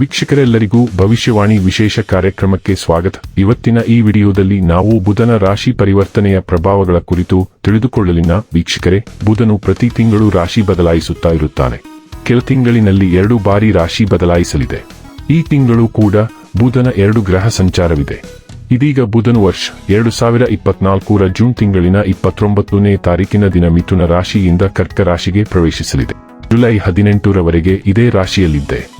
ವೀಕ್ಷಕರೆಲ್ಲರಿಗೂ ಭವಿಷ್ಯವಾಣಿ ವಿಶೇಷ ಕಾರ್ಯಕ್ರಮಕ್ಕೆ ಸ್ವಾಗತ. ಇವತ್ತಿನ ಈ ವಿಡಿಯೋದಲ್ಲಿ ನಾವು ಬುಧನ ರಾಶಿ ಪರಿವರ್ತನೆಯ ಪ್ರಭಾವಗಳ ಕುರಿತು ತಿಳಿದುಕೊಳ್ಳಲಿನ ವೀಕ್ಷಕರೇ, ಬುಧನು ಪ್ರತಿ ತಿಂಗಳು ರಾಶಿ ಬದಲಾಯಿಸುತ್ತಾ ಇರುತ್ತಾನೆ. ಕೆಲ ತಿಂಗಳಿನಲ್ಲಿ ಎರಡು ಬಾರಿ ರಾಶಿ ಬದಲಾಯಿಸಲಿದೆ. ಈ ತಿಂಗಳು ಕೂಡ ಬುಧನ ಎರಡು ಗ್ರಹ ಸಂಚಾರವಿದೆ. ಇದೀಗ ಬುಧನು ವರ್ಷ ಎರಡು ಸಾವಿರ ಇಪ್ಪತ್ನಾಲ್ಕರ ಜೂನ್ ತಿಂಗಳಿನ ಇಪ್ಪತ್ತೊಂಬತ್ತನೇ ತಾರೀಕಿನ ದಿನ ಮಿಥುನ ರಾಶಿಯಿಂದ ಕರ್ಕ ರಾಶಿಗೆ ಪ್ರವೇಶಿಸಲಿದೆ. ಜುಲೈ ಹದಿನೆಂಟರವರೆಗೆ ಇದೇ ರಾಶಿಯಲ್ಲಿದ್ದೆ.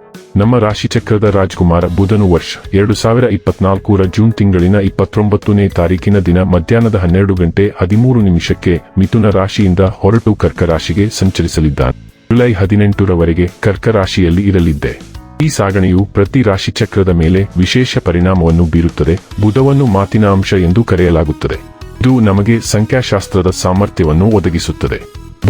ನಮ್ಮ ರಾಶಿಚಕ್ರದ ರಾಜ್ಕುಮಾರ ಬುಧನು ವರ್ಷ ಎರಡು ಸಾವಿರ ಇಪ್ಪತ್ನಾಲ್ಕರ ಜೂನ್ ತಿಂಗಳಿನ ಇಪ್ಪತ್ತೊಂಬತ್ತನೇ ತಾರೀಕಿನ ದಿನ ಮಧ್ಯಾಹ್ನದ ಹನ್ನೆರಡು ಗಂಟೆ ಹದಿಮೂರು ನಿಮಿಷಕ್ಕೆ ಮಿಥುನ ರಾಶಿಯಿಂದ ಹೊರಟು ಕರ್ಕ ರಾಶಿಗೆ ಸಂಚರಿಸಲಿದ್ದಾನೆ. ಜುಲೈ ಹದಿನೆಂಟರವರೆಗೆ ಕರ್ಕ ರಾಶಿಯಲ್ಲಿ ಇರಲಿದ್ದೆ. ಈ ಸಾಗಣೆಯು ಪ್ರತಿ ರಾಶಿಚಕ್ರದ ಮೇಲೆ ವಿಶೇಷ ಪರಿಣಾಮವನ್ನು ಬೀರುತ್ತದೆ. ಬುಧವನ್ನು ಮಾತಿನ ಅಂಶ ಎಂದು ಕರೆಯಲಾಗುತ್ತದೆ. ಇದು ನಮಗೆ ಸಂಖ್ಯಾಶಾಸ್ತ್ರದ ಸಾಮರ್ಥ್ಯವನ್ನು ಒದಗಿಸುತ್ತದೆ.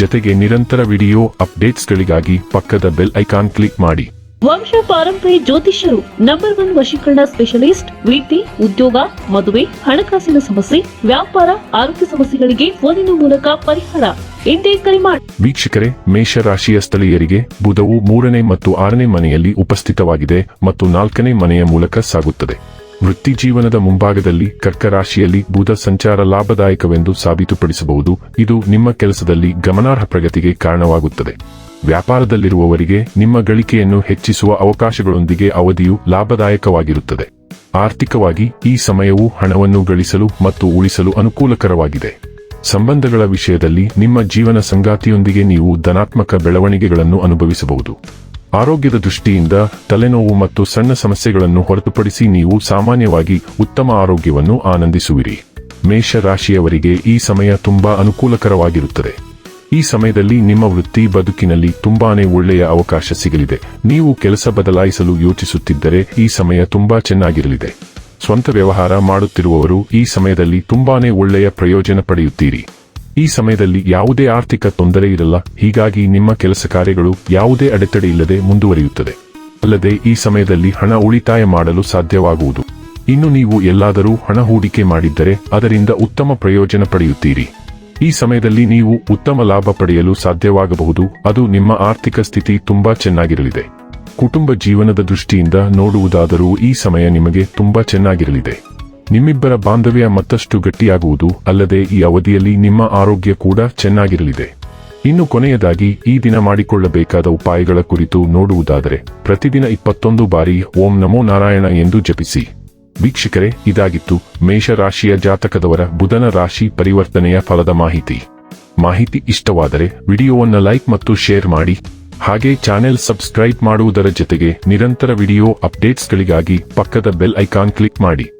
ಜೊತೆಗೆ ನಿರಂತರ ವಿಡಿಯೋ ಅಪ್ಡೇಟ್ಸ್ಗಳಿಗಾಗಿ ಪಕ್ಕದ ಬೆಲ್ ಐಕಾನ್ ಕ್ಲಿಕ್ ಮಾಡಿ. ವಂಶ ಪಾರಂಪರಿ ಜ್ಯೋತಿಷ್ಯರು ನಂಬರ್ ಒನ್ ವಶೀಕರಣ ಸ್ಪೆಷಲಿಸ್ಟ್ ವೃತ್ತಿ ಉದ್ಯೋಗ ಮದುವೆ ಹಣಕಾಸಿನ ಸಮಸ್ಯೆ ವ್ಯಾಪಾರ ಆರೋಗ್ಯ ಸಮಸ್ಯೆಗಳಿಗೆ ಫೋನಿನ ಮೂಲಕ ಪರಿಹಾರ. ಎಂದೇ ಕರೆ ಮಾಡಿ ವೀಕ್ಷಕರೇ ಮೇಷರಾಶಿಯ ಸ್ಥಳೀಯರಿಗೆ ಬುಧವು ಮೂರನೇ ಮತ್ತು ಆರನೇ ಮನೆಯಲ್ಲಿ ಉಪಸ್ಥಿತವಾಗಿದೆ ಮತ್ತು ನಾಲ್ಕನೇ ಮನೆಯ ಮೂಲಕ ಸಾಗುತ್ತದೆ. ವೃತ್ತಿ ಜೀವನದ ಮುಂಭಾಗದಲ್ಲಿ ಕರ್ಕ ರಾಶಿಯಲ್ಲಿ ಬುಧ ಸಂಚಾರ ಲಾಭದಾಯಕವೆಂದು ಸಾಬೀತುಪಡಿಸಬಹುದು. ಇದು ನಿಮ್ಮ ಕೆಲಸದಲ್ಲಿ ಗಮನಾರ್ಹ ಪ್ರಗತಿಗೆ ಕಾರಣವಾಗುತ್ತದೆ. ವ್ಯಾಪಾರದಲ್ಲಿರುವವರಿಗೆ ನಿಮ್ಮ ಗಳಿಕೆಯನ್ನು ಹೆಚ್ಚಿಸುವ ಅವಕಾಶಗಳೊಂದಿಗೆ ಅವಧಿಯು ಲಾಭದಾಯಕವಾಗಿರುತ್ತದೆ. ಆರ್ಥಿಕವಾಗಿ ಈ ಸಮಯವು ಹಣವನ್ನು ಗಳಿಸಲು ಮತ್ತು ಉಳಿಸಲು ಅನುಕೂಲಕರವಾಗಿದೆ. ಸಂಬಂಧಗಳ ವಿಷಯದಲ್ಲಿ ನಿಮ್ಮ ಜೀವನ ಸಂಗಾತಿಯೊಂದಿಗೆ ನೀವು ಧನಾತ್ಮಕ ಬೆಳವಣಿಗೆಗಳನ್ನು ಅನುಭವಿಸಬಹುದು. ಆರೋಗ್ಯದ ದೃಷ್ಟಿಯಿಂದ ತಲೆನೋವು ಮತ್ತು ಸಣ್ಣ ಸಮಸ್ಯೆಗಳನ್ನು ಹೊರತುಪಡಿಸಿ ನೀವು ಸಾಮಾನ್ಯವಾಗಿ ಉತ್ತಮ ಆರೋಗ್ಯವನ್ನು ಆನಂದಿಸುವಿರಿ. ಮೇಷ ರಾಶಿಯವರಿಗೆ ಈ ಸಮಯ ತುಂಬಾ ಅನುಕೂಲಕರವಾಗಿರುತ್ತದೆ. ಈ ಸಮಯದಲ್ಲಿ ನಿಮ್ಮ ವೃತ್ತಿ ಬದುಕಿನಲ್ಲಿ ತುಂಬಾನೇ ಒಳ್ಳೆಯ ಅವಕಾಶ ಸಿಗಲಿದೆ. ನೀವು ಕೆಲಸ ಬದಲಾಯಿಸಲು ಯೋಚಿಸುತ್ತಿದ್ದರೆ ಈ ಸಮಯ ತುಂಬಾ ಚೆನ್ನಾಗಿರಲಿದೆ. ಸ್ವಂತ ವ್ಯವಹಾರ ಮಾಡುತ್ತಿರುವವರು ಈ ಸಮಯದಲ್ಲಿ ತುಂಬಾನೇ ಒಳ್ಳೆಯ ಪ್ರಯೋಜನ ಪಡೆಯುತ್ತೀರಿ. ಈ ಸಮಯದಲ್ಲಿ ಯಾವುದೇ ಆರ್ಥಿಕ ತೊಂದರೆ ಇರಲ್ಲ. ಹೀಗಾಗಿ ನಿಮ್ಮ ಕೆಲಸ ಕಾರ್ಯಗಳು ಯಾವುದೇ ಅಡೆತಡೆ ಇಲ್ಲದೆ ಮುಂದುವರಿಯುತ್ತದೆ. ಅಲ್ಲದೆ ಈ ಸಮಯದಲ್ಲಿ ಹಣ ಉಳಿತಾಯ ಮಾಡಲು ಸಾಧ್ಯವಾಗುವುದು. ಇನ್ನು ನೀವು ಎಲ್ಲಾದರೂ ಹಣ ಹೂಡಿಕೆ ಮಾಡಿದ್ದರೆ ಅದರಿಂದ ಉತ್ತಮ ಪ್ರಯೋಜನ ಪಡೆಯುತ್ತೀರಿ. ಈ ಸಮಯದಲ್ಲಿ ನೀವು ಉತ್ತಮ ಲಾಭ ಪಡೆಯಲು ಸಾಧ್ಯವಾಗಬಹುದು. ಅದು ನಿಮ್ಮ ಆರ್ಥಿಕ ಸ್ಥಿತಿ ತುಂಬಾ ಚೆನ್ನಾಗಿರಲಿದೆ. ಕುಟುಂಬ ಜೀವನದ ದೃಷ್ಟಿಯಿಂದ ನೋಡುವುದಾದರೂ ಈ ಸಮಯ ನಿಮಗೆ ತುಂಬಾ ಚೆನ್ನಾಗಿರಲಿದೆ. ನಿಮ್ಮಿಬ್ಬರ ಬಾಂಧವ್ಯ ಮತ್ತಷ್ಟು ಗಟ್ಟಿಯಾಗುವುದು ಅಲ್ಲದೆ ಈ ಅವಧಿಯಲ್ಲಿ ನಿಮ್ಮ ಆರೋಗ್ಯ ಕೂಡ ಚೆನ್ನಾಗಿರಲಿದೆ. ಇನ್ನು ಕೊನೆಯದಾಗಿ ಈ ದಿನ ಮಾಡಿಕೊಳ್ಳಬೇಕಾದ ಉಪಾಯಗಳ ಕುರಿತು ನೋಡುವುದಾದರೆ ಪ್ರತಿದಿನ ಇಪ್ಪತ್ತೊಂದು ಬಾರಿ ಓಂ ನಮೋ ನಾರಾಯಣ ಎಂದು ಜಪಿಸಿ. ವೀಕ್ಷಕರೇ, ಇದಾಗಿತ್ತು ಮೇಷರಾಶಿಯ ಜಾತಕದವರ ಬುಧನ ರಾಶಿ ಪರಿವರ್ತನೆಯ ಫಲದ ಮಾಹಿತಿ. ಮಾಹಿತಿ ಇಷ್ಟವಾದರೆ ವಿಡಿಯೋವನ್ನು ಲೈಕ್ ಮತ್ತು ಶೇರ್ ಮಾಡಿ. ಹಾಗೆ ಚಾನೆಲ್ ಸಬ್ಸ್ಕ್ರೈಬ್ ಮಾಡುವುದರ ಜೊತೆಗೆ ನಿರಂತರ ವಿಡಿಯೋ ಅಪ್ಡೇಟ್ಸ್ಗಳಿಗಾಗಿ ಪಕ್ಕದ ಬೆಲ್ ಐಕಾನ್ ಕ್ಲಿಕ್ ಮಾಡಿ.